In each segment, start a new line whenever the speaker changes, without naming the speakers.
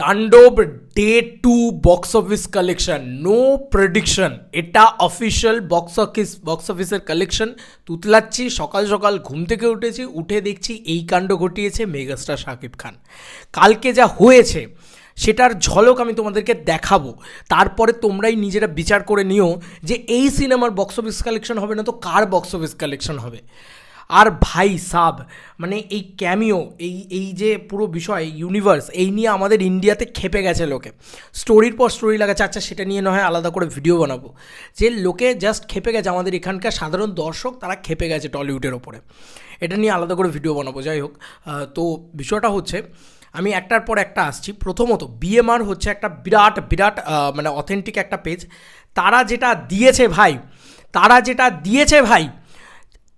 Tandav day two box office collection no prediction এটা official box office box অফিসের collection তুতলাচ্ছি সকাল সকাল ঘুম থেকে উঠেছি উঠে দেখছি এই কাণ্ড ঘটিয়েছে মেগাস্টার শাকিব খান কালকে যা হয়েছে সেটার ঝলক আমি তোমাদেরকে দেখাবো। তারপরে তোমরাই নিজেরা বিচার করে নিও যে এই সিনেমার বক্স অফিস কালেকশন হবে না, তো কার বক্স অফিস কালেকশন হবে? আর ভাই সাব মানে এই ক্যামিও এই এই যে পুরো বিষয় ইউনিভার্স এই নিয়ে আমাদের ইন্ডিয়াতে খেপে গেছে লোকে। স্টোরির পর স্টোরি লাগাচ্ছে আচ্ছা সেটা নিয়ে নয় আলাদা করে ভিডিও বানাবো। যে লোকে জাস্ট খেপে গেছে, আমাদের এখানকার সাধারণ দর্শক, তারা খেপে গেছে টলিউডের ওপরে। এটা নিয়ে আলাদা করে ভিডিও বানাবো, যাই হোক। তো বিষয়টা হচ্ছে, আমি একটার পর একটা আসছি। প্রথমত বিএমআর হচ্ছে একটা বিরাট বিরাট মানে অথেন্টিক একটা পেজ তারা যেটা দিয়েছে ভাই, তারা যেটা দিয়েছে ভাই,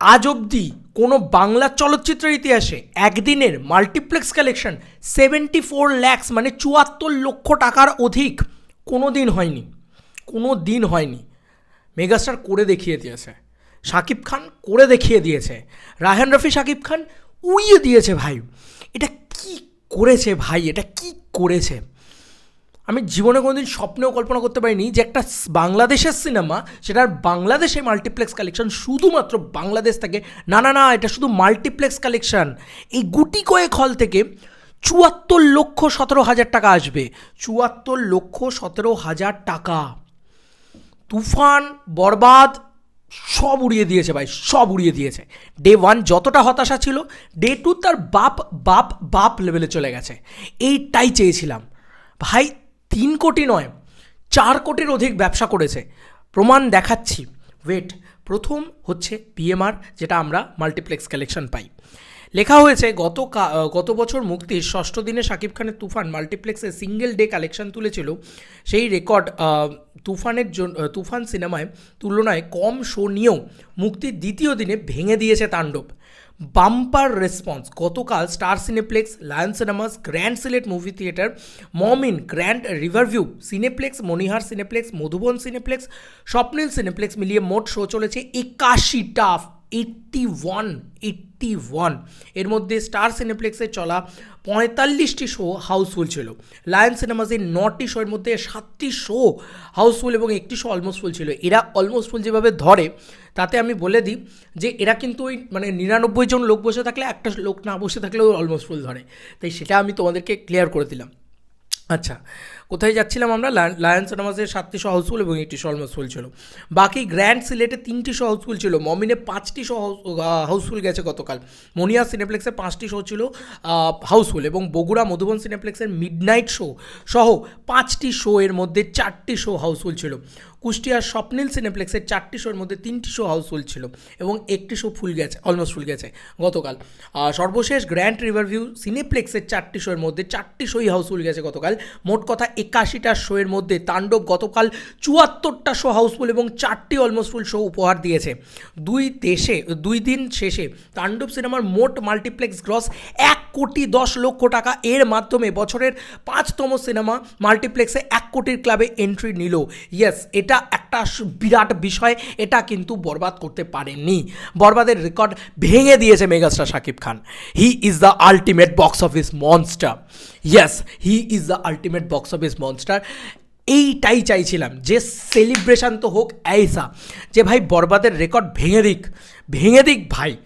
আজ অবধি কোনো বাংলা চলচ্চিত্রের ইতিহাসে একদিনের multiplex collection seventy four lakhs মানে চুয়াত্তর লক্ষ টাকার অধিক কোনো দিন হয়নি কোনো দিন হয়নি। মেগাস্টার করে দেখিয়ে দিয়েছে শাকিব খান করে দেখিয়ে দিয়েছে, রায়হান রফি শাকিব খান উইয়ে দিয়েছে ভাই। এটা কি করেছে ভাই? এটা কি করেছে? আমি জীবনে কোনোদিন স্বপ্নেও কল্পনা করতে পারিনি যে একটা বাংলাদেশের সিনেমা, সেটার বাংলাদেশে মাল্টিপ্লেক্স কালেকশন শুধুমাত্র বাংলাদেশ থেকে না না না, এটা শুধু মাল্টিপ্লেক্স কালেকশন এই গুটি কয়েক হল থেকে চুয়াত্তর লক্ষ সতেরো হাজার টাকা আসবে। চুয়াত্তর লক্ষ সতেরো হাজার টাকা। তুফান, বরবাদ, সব উড়িয়ে দিয়েছে ভাই, সব উড়িয়ে দিয়েছে। ডে ওয়ান যতটা হতাশা ছিল ডে টু তার বাপ বাপ বাপ লেভেলে চলে গেছে। এইটাই চেয়েছিলাম। ভাই তিন কোটি নয়, চার কোটির অধিক ব্যবসা করেছে। প্রমাণ দেখাচ্ছি। ওয়েট প্রথম হচ্ছে পিএমআর যেটা আমরা মাল্টিপ্লেক্স কালেকশন পাই। লেখা হয়েছে গত গত বছর মুক্তির ষষ্ঠ দিনে শাকিব খানের তুফান মাল্টিপ্লেক্সে সিঙ্গেল ডে কালেকশন তুলেছিল। সেই রেকর্ড তুফানের জন্য তুফান সিনেমায় তুলনায় কম শো নিয়েও মুক্তির দ্বিতীয় দিনে ভেঙে দিয়েছে তাণ্ডব। বাম্পার রেসপন্স গতকাল Star Cineplex Lion Cinemas Grand Sylhet movie theatre Momin Grand Riverview Cineplex Monihar Cineplex Madhuban Cineplex Swapnil Cineplex মিলিয়ে মোট শো চলেছে একাশিটা এইট্টি ওয়ান এইট্টি ওয়ানের মধ্যে স্টার সিনেপ্লেক্সে চলা পঁয়তাল্লিশটি শো হাউসফুল ছিল। লায়ন সিনেমাসের নটি শোয়ের মধ্যে সাতটি শো হাউসফুল এবং একটি শো অলমোস্ট ফুল ছিল। এরা অলমোস্ট ফুল যেভাবে ধরে, তাতে আমি বলে দিই যে এরা কিন্তু ওই মানে নিরানব্বই জন লোক বসে থাকলে, একটা লোক না বসে থাকলেও অলমোস্ট ফুল ধরে। তাই সেটা আমি তোমাদেরকে ক্লিয়ার করে দিলাম। আচ্ছা কোথায় যাচ্ছিলাম আমরা? লায়ন- লায়ন সিনেমাসের সাতটি শো হাউসফুল এবং একটি শো হাউসফুল ছিল। বাকি গ্র্যান্ড সিলেটে তিনটি শো হাউসফুল ছিল। মমিনে পাঁচটি শো হাউসফুল গেছে গতকাল। মনিয়া সিনেপ্লেক্সে পাঁচটি শো ছিল হাউসফুল এবং বগুড়া মধুবন সিনেপ্লেক্সের মিডনাইট শো সহ পাঁচটি শো এর মধ্যে চারটি শো হাউসফুল ছিল। কুষ্টিয়ার স্বপ্নিল সিনেপ্লেক্সের চারটি শোর মধ্যে তিনটি শো হাউসফুল ছিল এবং একটি শো ফুল গেছে, অলমোস্ট ফুল গেছে গতকাল। সর্বশেষ গ্র্যান্ড রিভারভিউ সিনেপ্লেক্সের চারটি শোয়ের মধ্যে চারটি শোই হাউসফুল গেছে গতকাল। মোট কথা একাশিটা শোয়ের মধ্যে তাণ্ডব গতকাল চুয়াত্তরটা শো হাউসফুল এবং চারটি অলমোস্ট ফুল শো উপহার দিয়েছে। দুই দেশে, দুই দিন শেষে তাণ্ডব সিনেমার মোট মাল্টিপ্লেক্স গ্রস এক কোটি দশ লক্ষ টাকা। এর মাধ্যমে বছরের পাঁচতম সিনেমা মাল্টিপ্লেক্সে এক কোটির ক্লাবে এন্ট্রি নিল। ইয়েস এটা একটা বিরাট বিষয়, এটা কিন্তু বরবাদ করতে পারেনি। বরবাদের রেকর্ড ভেঙে দিয়েছে megastar Shakib Khan. He is the ultimate box office monster yes he is the ultimate box office monster এইটাই চাইছিলাম যে সেলিব্রেশন তো হোক, এইসা। যে ভাই, বরবাদের রেকর্ড ভেঙে দিক ভেঙে দিক ভাই।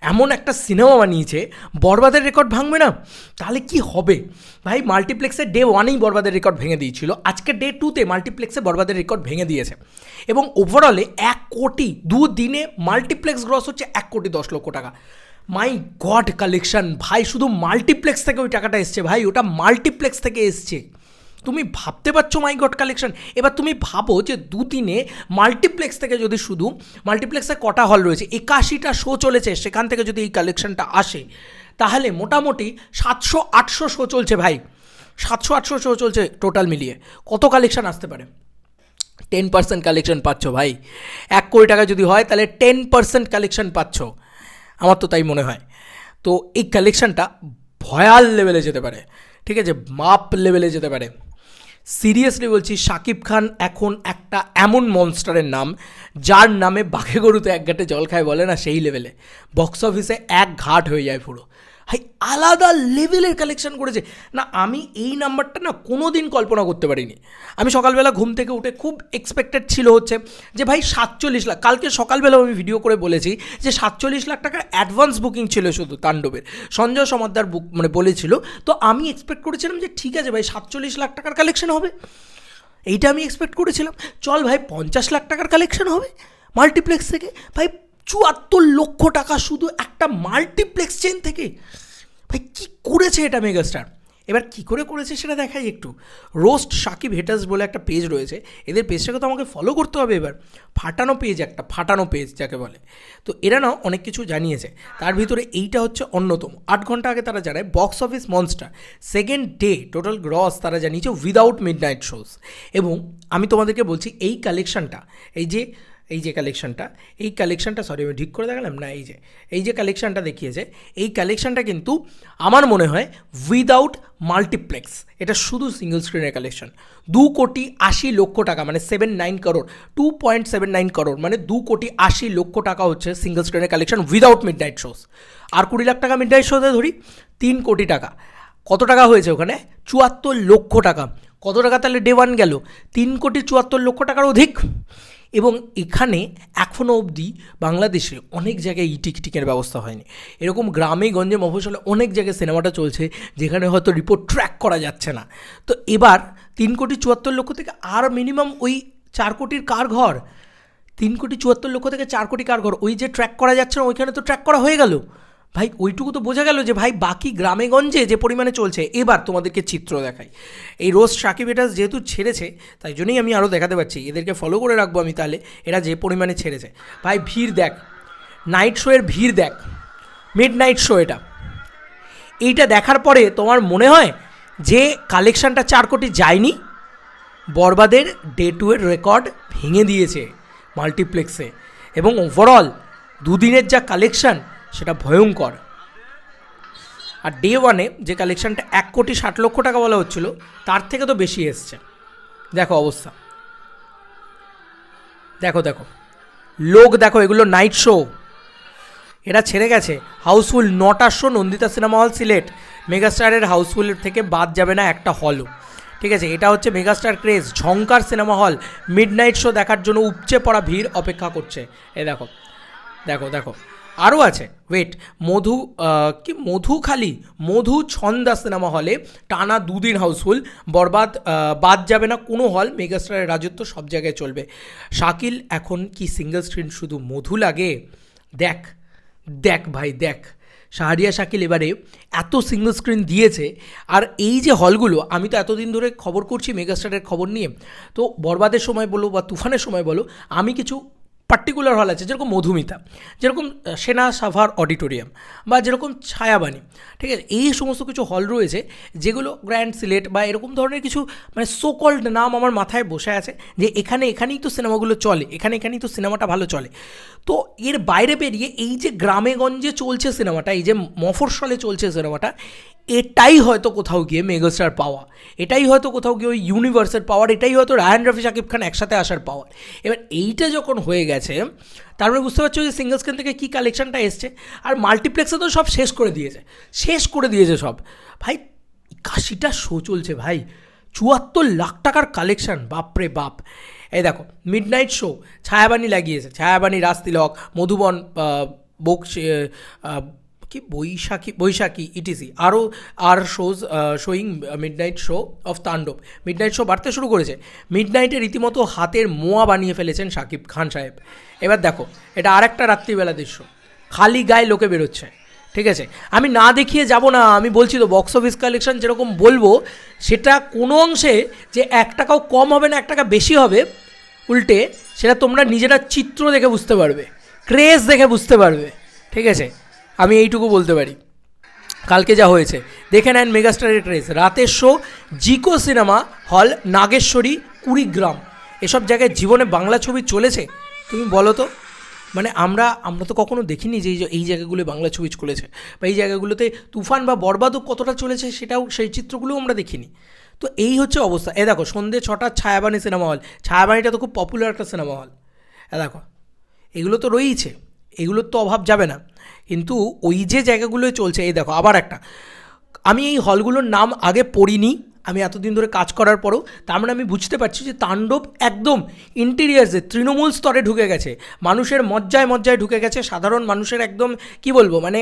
এমন একটা সিনেমা বানিয়েছে, বরবাদের রেকর্ড ভাঙবে না? তাহলে কি হবে? ভাই মাল্টিপ্লেক্সে ডে ওয়ানেই বরবাদের রেকর্ড ভেঙে দিয়েছিল। আজকে ডে টুতে মাল্টিপ্লেক্সে বরবাদের রেকর্ড ভেঙে দিয়েছে। এবং ওভারঅলে এক কোটি, দু দিনে মাল্টিপ্লেক্স গ্রস হচ্ছে এক কোটি দশ লক্ষ টাকা। মাই গড কালেকশন ভাই, শুধু মাল্টিপ্লেক্স থেকে ওই টাকাটা এসছে ভাই, ওটা মাল্টিপ্লেক্স থেকে এসছে। তুমি ভাবতে পারছ মাই গড কালেকশন এবার তুমি ভাবো যে দুদিনে মাল্টিপ্লেক্স থেকে যদি শুধু মাল্টিপ্লেক্সে কটা হল রয়েছে? একাশিটা শো চলেছে, সেখান থেকে যদি এই কালেকশনটা আসে, তাহলে মোটামুটি সাতশো, আটশো শো চলছে ভাই। সাতশো, আটশো শো চলছে টোটাল মিলিয়ে। কত কালেকশন আসতে পারে? টেন পার্সেন্ট কালেকশন পাচ্ছ ভাই। এক কোটি টাকা যদি হয়, তাহলে টেন পার্সেন্ট কালেকশন পাচ্ছ। আমার তো তাই মনে হয়। তো এই কালেকশনটা ভয়াল লেভেলে যেতে পারে। ঠিক আছে? মাপ লেভেলে যেতে পারে। সিরিয়াসলি বলছি শাকিব খান এখন একটা এমন মনস্টারের নাম, যার নামে বাঘে গরুতে এক ঘাটে জল খায় বলে না সেই লেভেলে বক্স অফিসে এক ঘাট হয়ে যায় পুরো। ভাই, আলাদা লেভেলের কালেকশন করেছে। না, আমি এই নাম্বারটা না কোনো দিন কল্পনা করতে পারিনি। আমি সকালবেলা ঘুম থেকে উঠে খুব এক্সপেক্টেড ছিল হচ্ছে যে, ভাই, সাতচল্লিশ লাখ, কালকে সকালবেলা আমি ভিডিও করে বলেছি যে, সাতচল্লিশ লাখ টাকার অ্যাডভান্স বুকিং ছিল শুধু তাণ্ডবের। সঞ্জয় সমাদ্দার বুক মানে বলেছিল, তো আমি এক্সপেক্ট করেছিলাম যে, ঠিক আছে ভাই, সাতচল্লিশ লাখ টাকার কালেকশন হবে। এইটা আমি এক্সপেক্ট করেছিলাম। চল ভাই, পঞ্চাশ লাখ টাকার কালেকশন হবে মাল্টিপ্লেক্স থেকে। ভাই চুয়াত্তর লক্ষ টাকা শুধু একটা মাল্টিপ্লেক্স চেন থেকে। ভাই, কী করেছে এটা মেগাস্টার এবার কী করে করেছে সেটা দেখাই একটু। রোস্ট সাকিব হেটার্স বলে একটা পেজ রয়েছে। এদের পেজটাকে তো আমাকে ফলো করতে হবে এবার। ফাটানো পেজ একটা, ফাটানো পেজ যাকে বলে। তো এরা না অনেক কিছু জানিয়েছে। তার ভিতরে এইটা হচ্ছে অন্যতম। আট ঘণ্টা আগে তারা জানায় box office monster second day total gross তারা জানিয়েছে উইদাউট মিড নাইট শোজ এবং আমি তোমাদেরকে বলছি, এই কালেকশনটা এই যে এই যে কালেকশনটা এই কালেকশনটা সরি আমি ঠিক করে দেখালাম? না, এই যে এই যে কালেকশনটা দেখিয়েছে, এই কালেকশনটা কিন্তু আমার মনে হয় উইদাউট মাল্টিপ্লেক্স এটা শুধু সিঙ্গেল স্ক্রিনের কালেকশন দু কোটি আশি লক্ষ টাকা মানে seven nine crore two point seven nine crore মানে দু কোটি আশি লক্ষ টাকা হচ্ছে সিঙ্গেল স্ক্রিনের collection without midnight shows আর কুড়ি লাখ টাকা মিড নাইট শোতে ধরি, তিন কোটি টাকা। কত টাকা হয়েছে ওখানে? চুয়াত্তর লক্ষ টাকা। কত টাকা তাহলে ডে ওয়ান গেল? তিন কোটি চুয়াত্তর লক্ষ টাকার অধিক? এবং এখানে এখনও অবধি বাংলাদেশে অনেক জায়গায় ই টিকিটিংয়ের ব্যবস্থা হয়নি। এরকম গ্রামে, গঞ্জে মফসলে অনেক জায়গায় সিনেমাটা চলছে, যেখানে হয়তো রিপোর্ট ট্র্যাক করা যাচ্ছে না। তো এবার তিন কোটি চুয়াত্তর লক্ষ থেকে আর মিনিমাম ওই চার কোটির কার ঘর? তিন কোটি চুয়াত্তর লক্ষ থেকে চার কোটি কার ঘর? ওই যে ট্র্যাক করা যাচ্ছে না, ওইখানে তো ট্র্যাক করা হয়ে গেল। ভাই, ওইটুকু তো বোঝা গেল যে, ভাই, বাকি গ্রামে গঞ্জে যে পরিমাণে চলছে, এবার তোমাদেরকে চিত্র দেখাই। এই রোজ সাকিব এটাস যেহেতু ছেড়েছে, তাই জন্যই আমি আরও দেখাতে পারছি। এদেরকে ফলো করে রাখব আমি তাহলে, এরা যে পরিমাণে ছেড়েছে। ভাই, ভিড় দেখ। নাইট শোয়ের ভিড় দেখ। মিড নাইট শো এটা। এইটা দেখার পরে তোমার মনে হয় যে কালেকশানটা চার কোটি যায়নি? বরবাদের ডে টু এর রেকর্ড ভেঙে দিয়েছে মাল্টিপ্লেক্সে এবং ওভারঅল দুদিনের যা কালেকশন সেটা ভয়ঙ্কর। আর ডে ওয়ানে যে কালেকশানটা এক কোটি ষাট লক্ষ টাকা বলা হচ্ছিল, তার থেকে তো বেশি এসছে। দেখো অবস্থা। দেখো দেখো। লোক, দেখো, এগুলো নাইট শো এরা ছেড়ে গেছে। হাউসফুল নটার show Nandita cinema hall Sylhet. মেগাস্টারের হাউসফুলের থেকে বাদ যাবে না একটা হলও ঠিক আছে, এটা হচ্ছে megastar craze Jhankar cinema hall midnight show দেখার জন্য উপচে পড়া ভিড় অপেক্ষা করছে। এ দেখো দেখো দেখো। আরও আছে। ওয়েট মধু কি, মধুখালি মধু ছন্দা সিনেমা হলে টানা দুদিন হাউসফুল বরবাদ বাদ যাবে না, কোনো হল মেগাস্টারের রাজত্ব সব জায়গায় চলবে। শাকিল, এখন কি সিঙ্গেল স্ক্রিন শুধু মধু লাগে? দেখ দেখ ভাই, দেখ। শাহরিয়া শাকিল এবারে এত সিঙ্গল স্ক্রিন দিয়েছে, আর এই যে হলগুলো আমি তো এতদিন ধরে খবর করছি মেগাস্টারের খবর নিয়ে। তো বরবাদের সময় বলো বা তুফানের সময় বলো, আমি কিছু পার্টিকুলার হল আছে, যেরকম মধুমিতা, যেরকম সেনা সাভার অডিটোরিয়াম বা যেরকম ছায়াবাণী, ঠিক আছে? এই সমস্ত কিছু হল রয়েছে, যেগুলো গ্র্যান্ড সিলেট বা এরকম ধরনের কিছু মানে সোকল্ড নাম আমার মাথায় বসে আছে যে এখানে এখানেই তো সিনেমাগুলো চলে, এখানে এখানেই তো সিনেমাটা ভালো চলে। তো এর বাইরে বেরিয়ে এই যে গ্রামে গঞ্জে চলছে সিনেমাটা, এই যে মফস্বলে চলছে সিনেমাটা, এটাই হয়তো কোথাও গিয়ে মেগাস্টার পাওয়া, এটাই হয়তো কোথাও গিয়ে ওই ইউনিভার্সের পাওয়ার এটাই হয়তো রায়ান রফি শাকিব খান একসাথে আসার পাওয়ার এবার এইটা যখন হয়ে গেছে তার তারপরে বুঝতে পারছ যে সিঙ্গল স্ক্রিন থেকে কী কালেকশানটা এসছে? আর মাল্টিপ্লেক্সে তো সব শেষ করে দিয়েছে, শেষ করে দিয়েছে সব। ভাই, কাশিটা শো চলছে ভাই। চুয়াত্তর লাখ টাকার কালেকশান বাপরে বাপ। এই দেখো মিড নাইট শো ছায়াবাণী লাগিয়েছে, ছায়াবাণী রাস্তিলক মধুবন বক্সি কি বৈশাখী বৈশাখী ইটিসি আরও, আর shows showing midnight show of Tandav midnight show বাড়তে শুরু করেছে। মিড নাইটে রীতিমতো হাতের মোয়া বানিয়ে ফেলেছেন শাকিব খান সাহেব। এবার দেখো, এটা আরেকটা রাত্রিবেলা দৃশ্য। খালি গায়ে লোকে বেরোচ্ছে। ঠিক আছে? আমি না দেখিয়ে যাব না, আমি বলছি তো বক্স অফিস কালেকশন যেরকম বলব, সেটা কোনো অংশে যে এক টাকাও কম হবে না, এক টাকা বেশি হবে, উল্টে সেটা তোমরা নিজেরা চিত্র দেখে বুঝতে পারবে। ক্রেজ দেখে বুঝতে পারবে। ঠিক আছে? আমি এইটুকু বলতে পারি। কালকে যা হয়েছে, দেখে নেন মেগাস্টারের ক্রেজ রাতের show Zico cinema hall Nageshwari, Kurigram. এসব জায়গায় জীবনে বাংলা ছবি চলেছে? তুমি বলো তো। মানে আমরা আমরা তো কখনো দেখিনি যে এই জায়গাগুলো বাংলা ছবি চলেছে। বা এই জায়গাগুলোতে তুফান বা বরবাদও কতটা চলেছে সেটাও, সেই চিত্রগুলোও আমরা দেখিনি। তো এই হচ্ছে অবস্থা। এ দেখো সন্ধ্যে ছটার ছায়াবাণী সিনেমা হল ছায়াবাণীটা তো খুব পপুলার একটা সিনেমা হল এ দেখো, এগুলো তো রয়েইছে। এগুলোর তো অভাব যাবে না। কিন্তু ওই যে জায়গাগুলোয় চলছে, এই দেখো, আবার একটা। আমি এই হলগুলোর নাম আগে পড়িনি, আমি এতদিন ধরে কাজ করার পরও, তার মানে আমি বুঝতে পারছি যে তাণ্ডব একদম ইন্টেরিয়ার্সে তৃণমূল স্তরে ঢুকে গেছে। মানুষের মজ্জায় মজ্জায় ঢুকে গেছে, সাধারণ মানুষের একদম, কি বলব মানে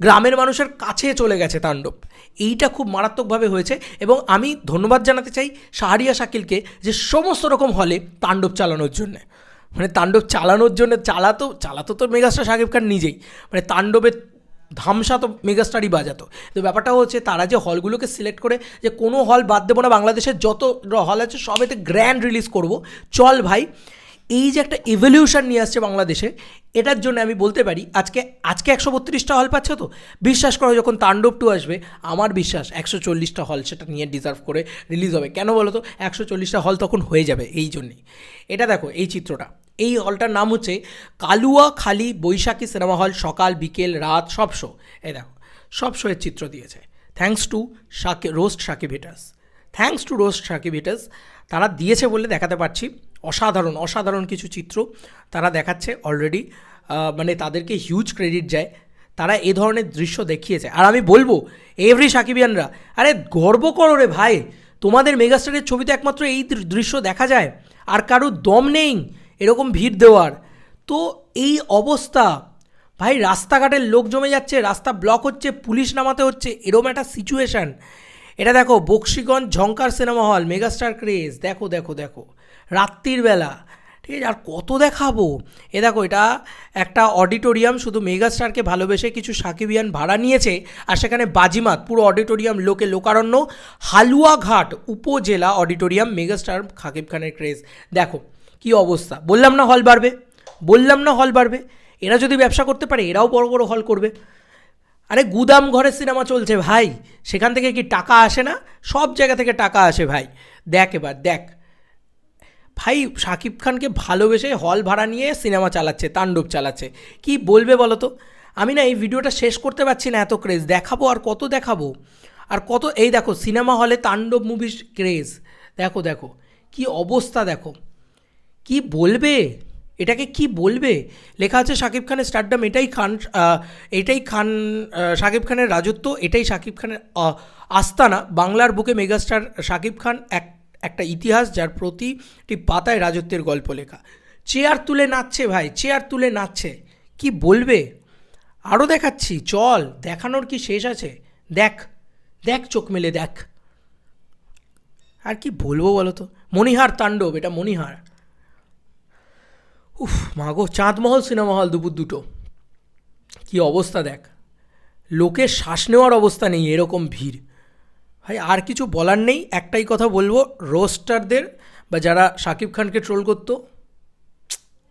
গ্রামের মানুষের কাছে চলে গেছে তাণ্ডব। এইটা খুব মারাত্মকভাবে হয়েছে এবং আমি ধন্যবাদ জানাতে চাই শাহরিয়া শাকিলকে যে সমস্ত রকম হলে তাণ্ডব চালানোর জন্যে। মানে তাণ্ডব চালানোর জন্য চালাতো চালাতো তো মেগাস্টার শাকিব খান নিজেই। মানে তাণ্ডবের ধামসা তো মেগাস্টারই বাজাতো। তো ব্যাপারটা হচ্ছে তারা যে হলগুলোকে সিলেক্ট করে যে কোনো হল বাদ দেবো না, বাংলাদেশের যত হল আছে সবেতে গ্র্যান্ড রিলিজ করব। চল ভাই, এই যে একটা এভলিউশন নিয়ে আসছে বাংলাদেশে, এটার জন্য আমি বলতে পারি, আজকে আজকে একশো বত্রিশটা হল পাচ্ছে তো? বিশ্বাস করো, যখন তাণ্ডব টু আসবে, আমার বিশ্বাস একশো চল্লিশটা হল সেটা নিয়ে ডিজার্ভ করে রিলিজ হবে। কেন বলো তো? একশো চল্লিশটা হল তখন হয়ে যাবে এই জন্যেই। এটা দেখো, এই চিত্রটা। এই হলটার নাম হচ্ছে কালুয়া খালি বৈশাখী সিনেমা হল, সকাল, বিকেল, রাত, সব শো। এই দেখো, সব শোয়ের চিত্র দিয়েছে। Thanks to Shaki roast Sakib haters thanks to roast Sakib তারা দিয়েছে বলে দেখাতে পারছি। অসাধারণ অসাধারণ কিছু চিত্র তারা দেখাচ্ছে অলরেডি মানে তাদেরকে হিউজ ক্রেডিট যায়। তারা এ ধরনের দৃশ্য দেখিয়েছে। আর আমি বলব এভরি সাকিবিয়ানরা, আরে গর্ব করো রে ভাই, তোমাদের মেগাস্টারের ছবিতে একমাত্র এই দৃশ্য দেখা যায়। আর কারোর দম নেই। এরকম ভিড় দেওয়ার। তো এই অবস্থা, ভাই রাস্তাঘাটের লোক জমে যাচ্ছে, রাস্তা ব্লক হচ্ছে, পুলিশ নামাতে হচ্ছে, এরকম একটা সিচুয়েশান এটা দেখো, Bakshiganj Jhankar cinema hall, megastar craze, দেখো দেখো দেখো। রাত্রির বেলা, ঠিক আছে? আর কত দেখাবো? এ দেখো, এটা একটা অডিটোরিয়াম, শুধু মেগাস্টারকে ভালোবেসে কিছু সাকিবিয়ান ভাড়া নিয়েছে, আর সেখানে বাজিমাত, পুরো অডিটোরিয়াম লোকে লোকারণ্য, হালুয়াঘাট উপজেলা অডিটোরিয়াম, মেগাস্টার সাকিব খানের ক্রেজ। দেখো কি অবস্থা? বললাম না হল বাড়বে। বললাম না হল বাড়বে। এরা যদি ব্যবসা করতে পারে, এরাও বড় বড় হল করবে। আরে গুদাম ঘরে সিনেমা চলছে ভাই। সেখান থেকে কি টাকা আসে না? সব জায়গা থেকে টাকা আসে ভাই। দেখ এবার, দেখ। ভাই শাকিব খানকে ভালোবেসে হল ভাড়া নিয়ে সিনেমা চালাচ্ছে, তাণ্ডব চালাচ্ছে। কি বলবে বলো তো? আমি না এই ভিডিওটা শেষ করতে পারছি না এত ক্রেজ দেখাবো আর কত দেখাবো? আর কত, এই দেখো, সিনেমা হলে তাণ্ডব মুভির ক্রেজ দেখো দেখো। কি অবস্থা দেখো। কি বলবে? এটাকে কি বলবে? লেখা আছে শাকিব খানের স্টারডাম এটাই খান এটাই খান শাকিব খানের রাজত্ব, এটাই শাকিব খানের আস্তানা। বাংলার বুকে মেগাস্টার শাকিব খান এক, একটা ইতিহাস যার প্রতিটি পাতায় রাজত্বের গল্প লেখা। চেয়ার তুলে নাচছে ভাই, চেয়ার তুলে নাচছে। কি বলবে? আরও দেখাচ্ছি, চল, দেখানোর কি শেষ আছে? দেখ দেখ চোখ মেলে দেখ। আর কি বলব বলো তো? মণিহার তাণ্ডব, এটা মণিহার উফ মাগো চাঁদমহল সিনেমা হল দুপুর দুটো। কি অবস্থা দেখ। লোকের শ্বাস নেওয়ার অবস্থা নেই, এরকম ভিড়। ভাই, আর কিছু বলার নেই, একটাই কথা বলব, রোস্টারদের বা যারা শাকিব খানকে ট্রোল করতো।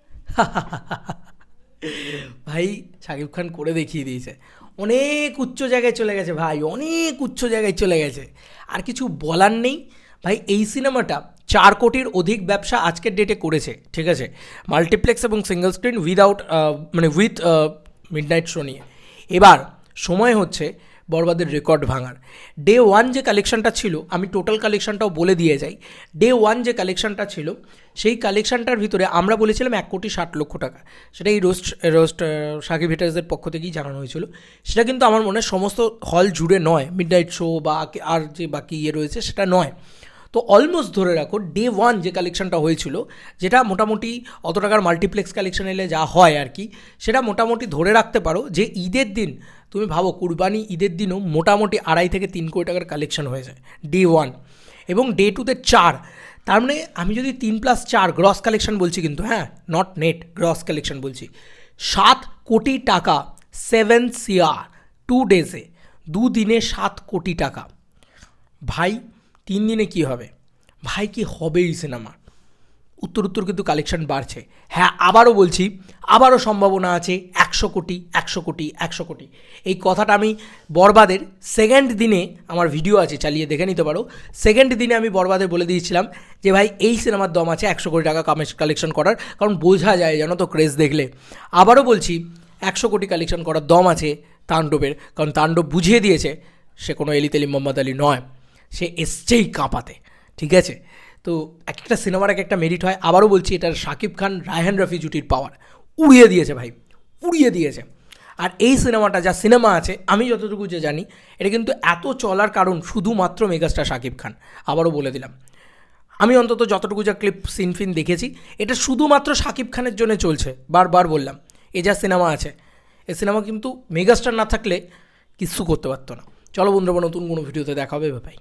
ভাই শাকিব খান করে দেখিয়ে দিয়েছে। অনেক উচ্চ জায়গায় চলে গেছে ভাই, অনেক উচ্চ জায়গায় চলে গেছে। আর কিছু বলার নেই ভাই এই সিনেমাটা চার কোটির অধিক ব্যবসা আজকের ডেটে করেছে, ঠিক আছে? মাল্টিপ্লেক্স এবং সিঙ্গেল স্ক্রিন উইদাউট মানে উইথ মিড নাইট শো নিয়ে। এবার সময় হচ্ছে বরবাদের রেকর্ড ভাঙার। ডে ওয়ান যে কালেকশনটা ছিল, আমি টোটাল কালেকশনটাও বলে দিয়ে যাই। ডে ওয়ান যে কালেকশনটা ছিল, সেই কালেকশনটার ভিতরে আমরা বলেছিলাম এক কোটি ষাট লক্ষ টাকা। সেটা এই রোস্ট রোস্ট সাকিব হিটার্সদের পক্ষ থেকেই জানানো হয়েছিল। সেটা কিন্তু আমার মনে সমস্ত হল জুড়ে নয়। মিড নাইট শো বা আর যে বাকি ইয়ে রয়েছে, সেটা নয়। তো অলমোস্ট ধরে রাখো ডে ওয়ান যে কালেকশনটা হয়েছিল, যেটা মোটামুটি অত টাকার মাল্টিপ্লেক্স কালেকশন এলে যা হয় আর কি, সেটা মোটামুটি ধরে রাখতে পারো যে ঈদের দিন, তুমি ভাবো কুরবানি ঈদের দিনও মোটামুটি আড়াই থেকে তিন কোটি টাকার কালেকশন হয়ে যায় ডে ওয়ান এবং ডে টুতে চার, তার মানে আমি যদি তিন প্লাস চার গ্রস কালেকশন বলছি কিন্তু হ্যাঁ নট নেট গ্রস কালেকশন বলছি, সাত কোটি টাকা সেভেন সিয়ার টু ডেজে দুদিনে সাত কোটি টাকা। ভাই তিন দিনে কি হবে? ভাই, কি হবে এই সিনেমা? উত্তর উত্তর কিন্তু কালেকশন বাড়ছে। হ্যাঁ আবারও বলছি, আবারও সম্ভাবনা আছে একশো কোটি একশো কোটি একশো কোটি। এই কথাটা আমি বরবাদের সেকেন্ড দিনে আমার ভিডিও আছে, চালিয়ে দেখে নিতে পারো। সেকেন্ড দিনে আমি বরবাদের বলে দিয়েছিলাম যে, ভাই, এই সিনেমার দম আছে একশো কোটি টাকা কালেকশন করার, কারণ বোঝা যায় জানো তো ক্রেজ দেখলে। আবারও বলছি, একশো কোটি কালেকশন করার দম আছে তাণ্ডবের, কারণ তাণ্ডব বুঝিয়ে দিয়েছে সে কোনো এলিতেলি মোহাম্মদ আলী নয়। সে এসছেই কাঁপাতে, ঠিক আছে? তো এক একটা সিনেমার এক একটা মেরিট হয়। আবারও বলছি, এটার শাকিব খান, রায়হান রফি জুটির পাওয়ার উড়িয়ে দিয়েছে ভাই, উড়িয়ে দিয়েছে। আর এই সিনেমাটা যা সিনেমা আছে, আমি যতটুকু যে জানি, এটা কিন্তু এত চলার কারণ শুধুমাত্র মেগাস্টার শাকিব খান। আবারও বলে দিলাম। আমি অন্তত যতটুকু যা ক্লিপ সিন ফিন দেখেছি, এটা শুধুমাত্র শাকিব খানের জন্য চলছে। বারবার বললাম, এ যা সিনেমা আছে, এ সিনেমা কিন্তু মেগাস্টার না থাকলে কিচ্ছু করতে পারতো না। চলো বন্ধুরা, নতুন কোনো ভিডিওতে দেখা হবে ভাই